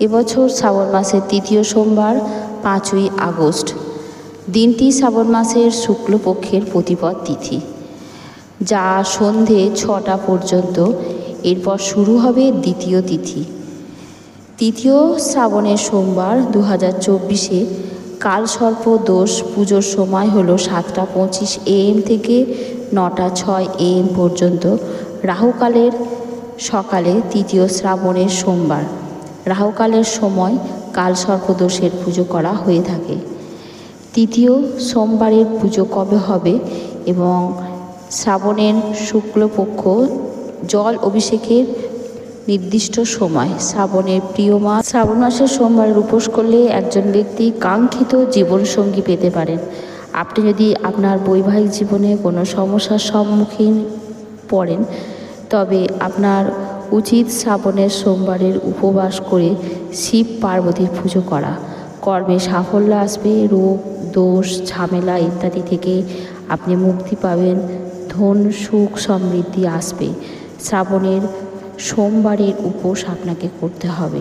এবছর শ্রাবণ মাসের তৃতীয় সোমবার, পাঁচই আগস্ট। দিনটি শ্রাবণ মাসের শুক্লপক্ষের প্রতিপদ তিথি। যা সন্ধে ছটা পর্যন্ত, এরপর শুরু হবে দ্বিতীয় তিথি। তৃতীয় শ্রাবণের সোমবার দু হাজার চব্বিশে কালসর্প দোষ পুজোর সময় হলো সাতটা পঁচিশ এএম থেকে নটা ছয় এএম পর্যন্ত, রাহুকালের সকালে তৃতীয় শ্রাবণের সোমবার। রাহুকালের সময় কাল কালসর্পদোষের পুজো করা হয়ে থাকে। তৃতীয় সোমবারের পুজো কবে হবে এবং শ্রাবণের শুক্লপক্ষ জল অভিষেকের নির্দিষ্ট সময়? শ্রাবণের প্রিয় মাস শ্রাবণ মাসের সোমবার উপোস করলে একজন ব্যক্তি কাঙ্ক্ষিত জীবনসঙ্গী পেতে পারেন। আপনি যদি আপনার বৈবাহিক জীবনে কোনো সমস্যার সম্মুখীন পড়েন, তবে আপনার উচিত শ্রাবণের সোমবারের উপবাস করে শিব পার্বতীর পুজো করা। কর্মে সাফল্য আসবে, রোগ, দোষ, ঝামেলা ইত্যাদি থেকে আপনি মুক্তি পাবেন। ধন, সুখ সমৃদ্ধি আসবে। শ্রাবণের সোমবারের উপোস আপনাকে করতে হবে।